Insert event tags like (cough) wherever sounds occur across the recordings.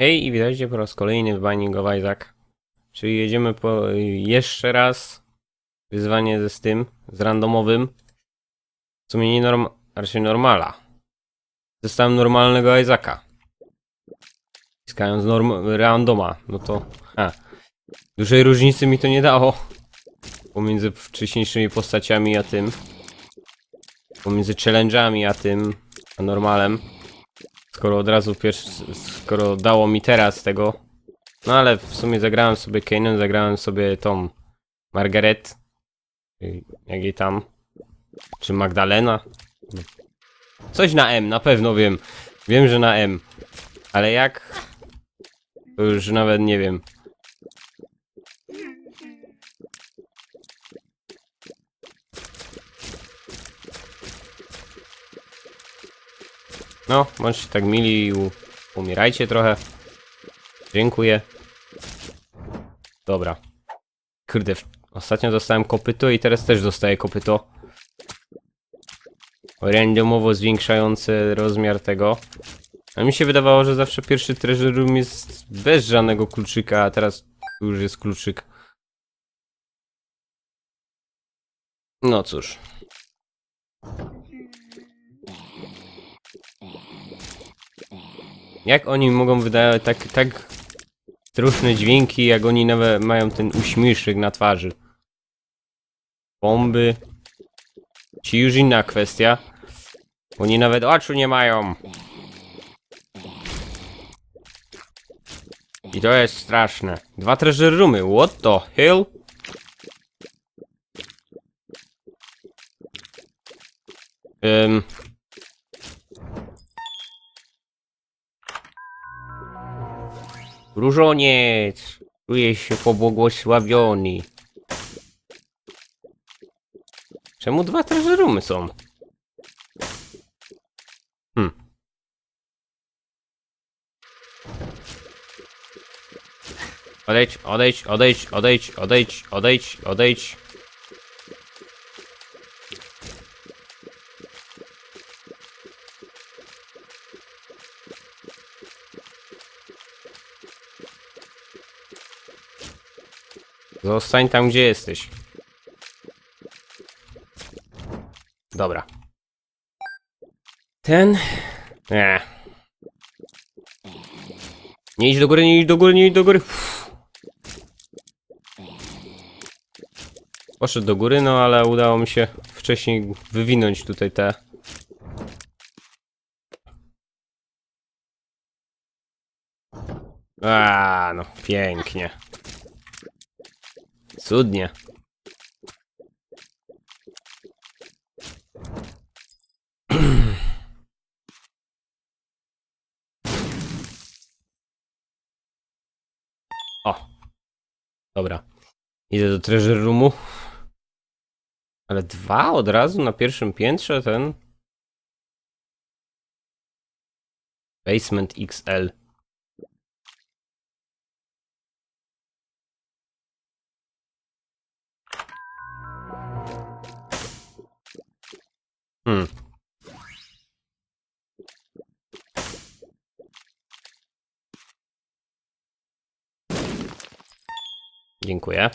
Hej i witajcie po raz kolejny w Binding of Isaac. Czyli jedziemy po jeszcze raz wyzwanie ze z tym, z randomowym. W sumie nie norm... raczej normala. Dostałem normalnego Isaaca. Zyskając norm... randoma, no to... A. Dużej różnicy mi to nie dało. Pomiędzy wcześniejszymi postaciami a tym. Pomiędzy challenge'ami a tym, a normalem. Skoro od razu pierwszy, skoro dało mi teraz tego. No ale w sumie zagrałem sobie Kane'em, zagrałem sobie tą Margaret. y, Jak jej tam. Czy Magdalena? Coś na M, na pewno wiem. Wiem, że na M. Ale jak? To już nawet nie wiem. No, bądźcie tak mili i umierajcie trochę. Dziękuję. Dobra. Kurde, ostatnio dostałem kopyto i teraz też dostaję kopyto. Randomowo zwiększające rozmiar tego. A mi się wydawało, że zawsze pierwszy treasure room jest bez żadnego kluczyka, a teraz już jest kluczyk. No cóż. Jak oni mogą wydawać tak, tak straszne dźwięki, jak oni nawet mają ten uśmieszek na twarzy? Bomby. Ci już inna kwestia. Oni nawet oczu nie mają. I to jest straszne. Dwa treasure roomy, what the hell? Ym... Różoniec! Czuję się pobłogosławiony. Czemu dwa treasure roomy są? Hmm. Odejdź, odejdź, odejdź, odejdź, odejdź, odejdź, odejdź. Zostań tam, gdzie jesteś. Dobra. Ten? Nie. Nie idź do góry, nie idź do góry, nie idź do góry. Uff. Poszedł do góry, no ale udało mi się wcześniej wywinąć tutaj te. A, no pięknie. Cudnie. O. Dobra. Idę do treasure roomu. Ale dwa od razu na pierwszym piętrze ten. Basement XL. Hmm. Dziękuję.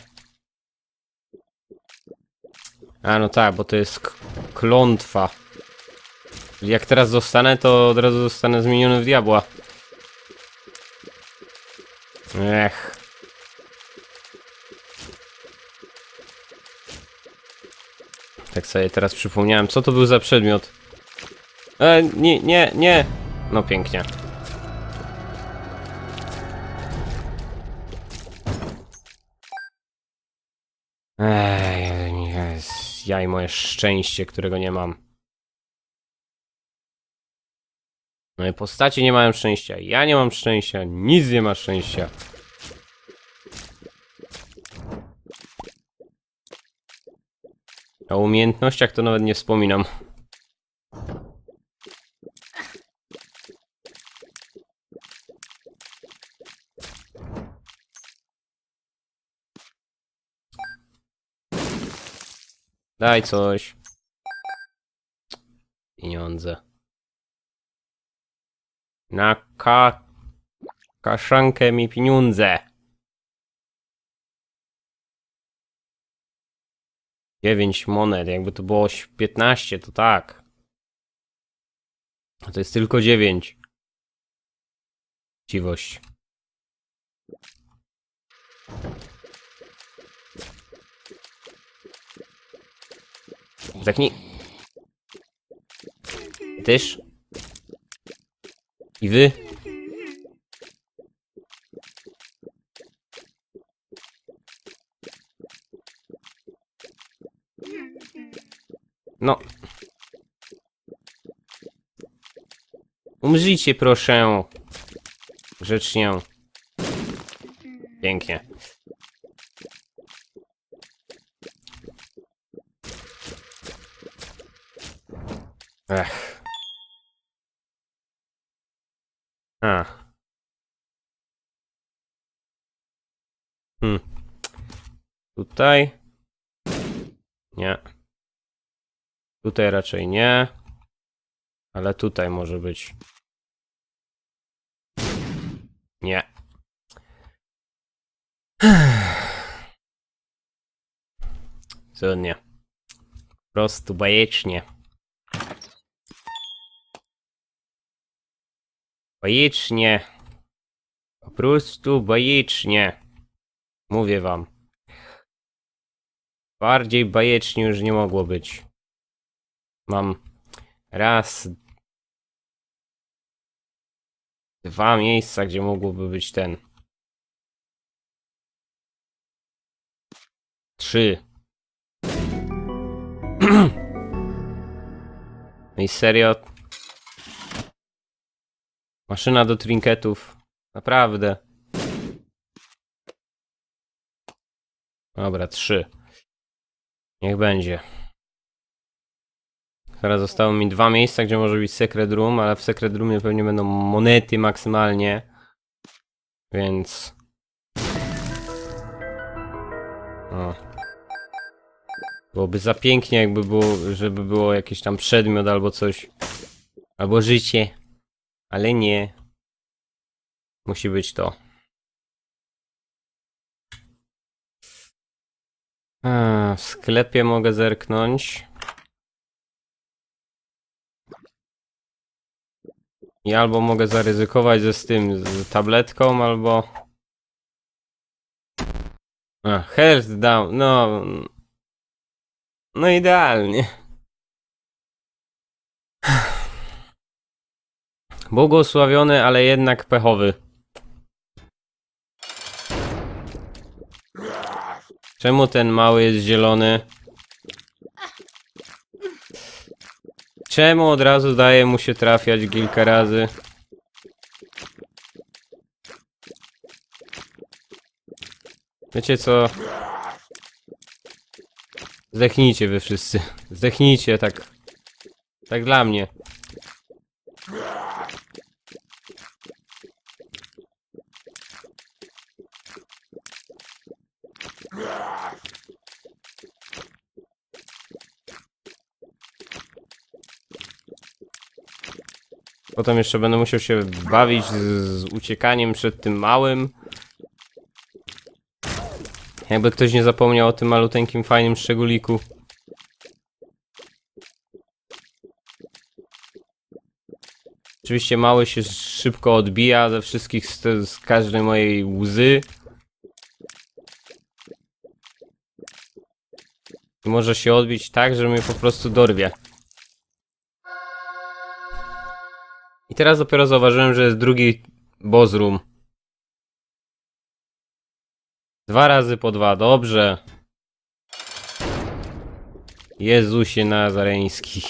A no tak, bo to jest klątwa. Jak teraz zostanę, to od razu zostanę zmieniony w diabła. Ech. Tak sobie teraz przypomniałem, co to był za przedmiot. E, nie, nie, nie. No pięknie. Ej, jest, ja i moje szczęście, którego nie mam. Moje postacie nie mają szczęścia, ja nie mam szczęścia, nic nie ma szczęścia. O umiejętnościach to nawet nie wspominam. Daj coś. Pieniądze. Na ka... kaszankę mi pieniądze. Dziewięć monet, jakby to było ś- 15, to tak. A to jest tylko dziewięć. Chciwość. Zdechnij. Też. I wy. No. Umrzyjcie proszę. Grzecznie. Pięknie. Ech. A. Hmm. Tutaj. Nie. Tutaj raczej nie. Ale tutaj może być. Nie. (sighs) Cudnie. Po prostu bajecznie. Bajecznie. Po prostu bajecznie. Mówię wam. Bardziej bajecznie już nie mogło być. Mam raz, dwa miejsca, gdzie mogłoby być ten. Trzy. (clears throat) No i serio. Maszyna do trinketów. Naprawdę. Dobra, trzy. Niech będzie. Teraz zostało mi dwa miejsca, gdzie może być Secret Room, ale w Secret Roomie pewnie będą monety maksymalnie. Więc... O. Byłoby za pięknie, jakby było, żeby było jakiś tam przedmiot albo coś. Albo życie. Ale nie. Musi być to. A, w sklepie mogę zerknąć. I albo mogę zaryzykować ze z tym, z tabletką, albo... A, health down, no... No idealnie. (sighs) Błogosławiony, ale jednak pechowy. Czemu ten mały jest zielony? Czemu od razu daje mu się trafiać kilka razy? Wiecie co? Zdechnijcie wy wszyscy. Zdechnijcie tak. Tak dla mnie. Potem jeszcze będę musiał się bawić z, z uciekaniem przed tym małym. Jakby ktoś nie zapomniał o tym maluteńkim, fajnym szczególiku. Oczywiście mały się szybko odbija ze wszystkich, z, z każdej mojej łzy. I może się odbić tak, że mnie po prostu dorwie. I teraz dopiero zauważyłem, że jest drugi boss room. Dwa razy po dwa, dobrze. Jezusie Nazareński.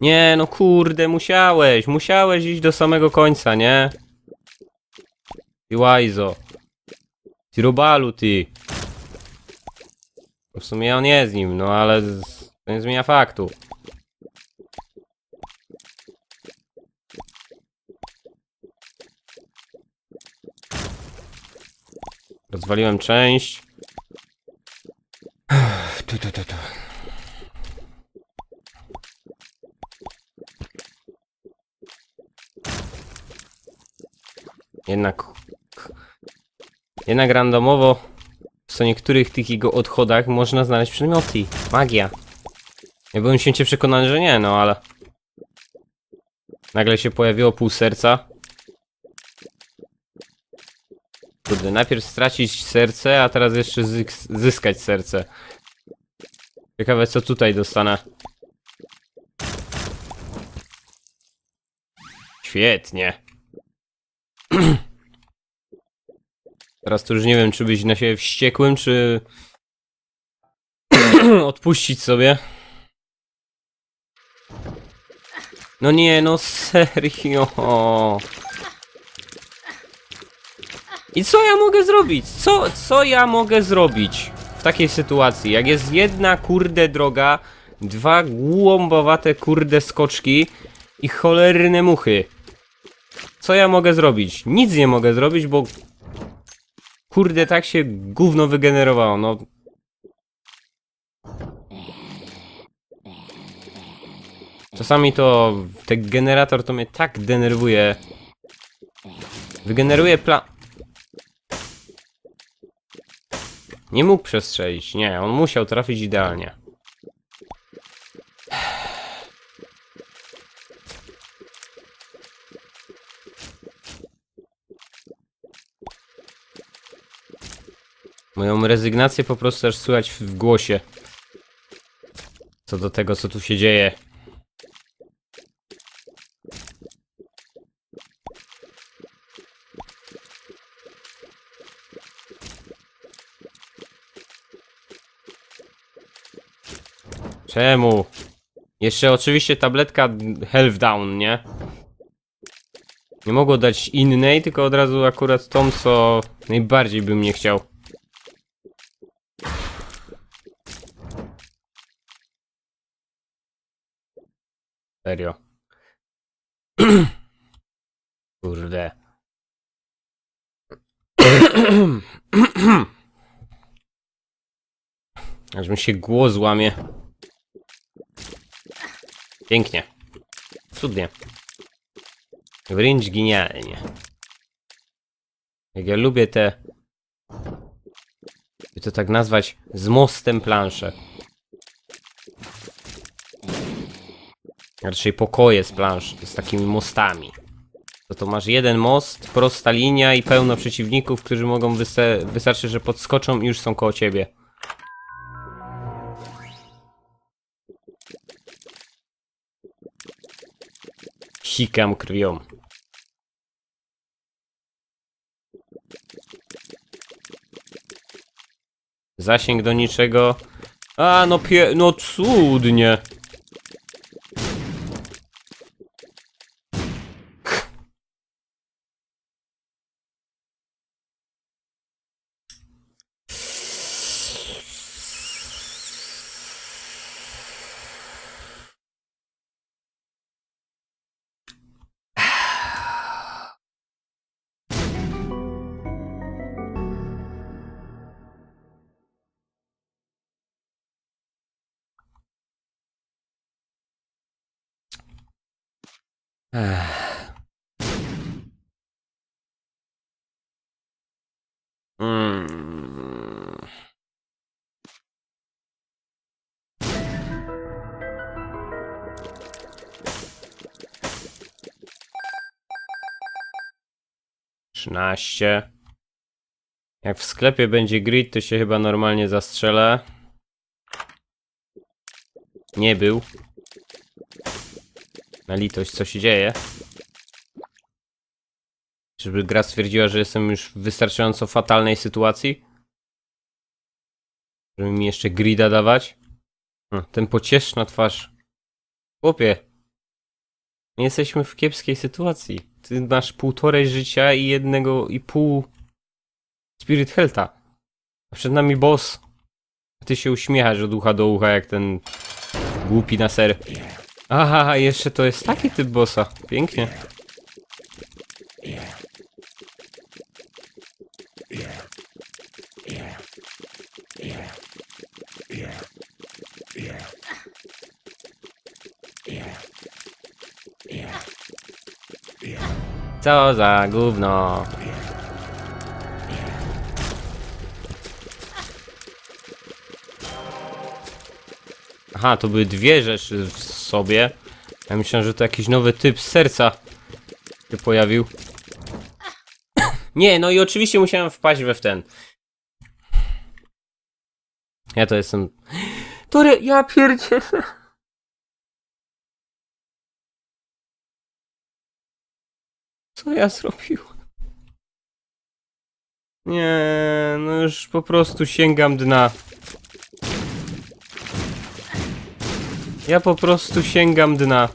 Nie, no kurde, musiałeś, musiałeś iść do samego końca, nie? Ty łajzo. Ty robalu, ty. W sumie on jest nim, no ale to nie zmienia faktu. Rozwaliłem część. (sighs) Tu, tu, tu, tu. Jednak... Jednak randomowo co niektórych tych jego odchodach można znaleźć przedmioty. Magia. Ja byłem święcie przekonany, że nie, no ale... Nagle się pojawiło pół serca. Kurde, najpierw stracić serce, a teraz jeszcze zysk- zyskać serce. Ciekawe co tutaj dostanę. Świetnie. (clears throat) Teraz to już nie wiem, czy być na siebie wściekłym, czy (clears throat) odpuścić sobie. No nie, no serio. I co ja mogę zrobić? Co, co ja mogę zrobić w takiej sytuacji? Jak jest jedna kurde droga, dwa głąbowate kurde skoczki i cholerne muchy. Co ja mogę zrobić? Nic nie mogę zrobić, bo kurde tak się gówno wygenerowało, no. Czasami to ten generator to mnie tak denerwuje. Wygeneruje pla... Nie mógł przestrzelić, nie, on musiał trafić idealnie. Moją rezygnację po prostu aż słychać w głosie. Co do tego, co tu się dzieje. Czemu? Jeszcze oczywiście tabletka Health Down, nie? Nie mogło dać innej, tylko od razu akurat tą, co najbardziej bym nie chciał. Serio. Kurde. Aż mi się głos łamie. Pięknie. Cudnie. Wręcz genialnie. Jak ja lubię te... By to tak nazwać z mostem plansze. Raczej pokoje z plansz, z takimi mostami. To to masz jeden most, prosta linia i pełno przeciwników, którzy mogą wystarczy, że podskoczą i już są koło ciebie. Sikam krwią. Zasięg do niczego. A, no pie... no cudnie. Ech. Mm. Trzynaście. Jak w sklepie będzie grid, to się chyba normalnie zastrzelę. Nie był. Na litość, co się dzieje? Żeby gra stwierdziła, że jestem już w wystarczająco fatalnej sytuacji? Żeby mi jeszcze grida dawać? Hm, ten pocieszna twarz. Chłopie. Nie jesteśmy w kiepskiej sytuacji. Ty masz półtorej życia i jednego i pół Spirit Healtha. A przed nami boss. Ty się uśmiechasz od ucha do ucha jak ten głupi na ser. Aha, jeszcze to jest taki typ bossa. Pięknie. Co za gówno. Aha, to były dwie rzeczy w sobie. Ja myślałem, że to jakiś nowy typ serca się pojawił. Nie, no i oczywiście musiałem wpaść we w ten. Ja to jestem... Tory, ja pierdzie. Co ja zrobiłem? Nie, no już po prostu sięgam dna. Ja po prostu sięgam dna.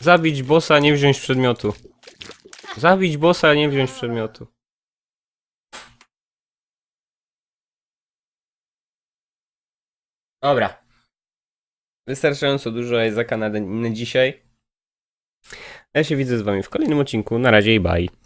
Zabić bossa, nie wziąć przedmiotu. Zabić bossa, nie wziąć przedmiotu. Dobra. Wystarczająco dużo jest na, na dzisiaj. Ja się widzę z wami w kolejnym odcinku. Na razie i bye.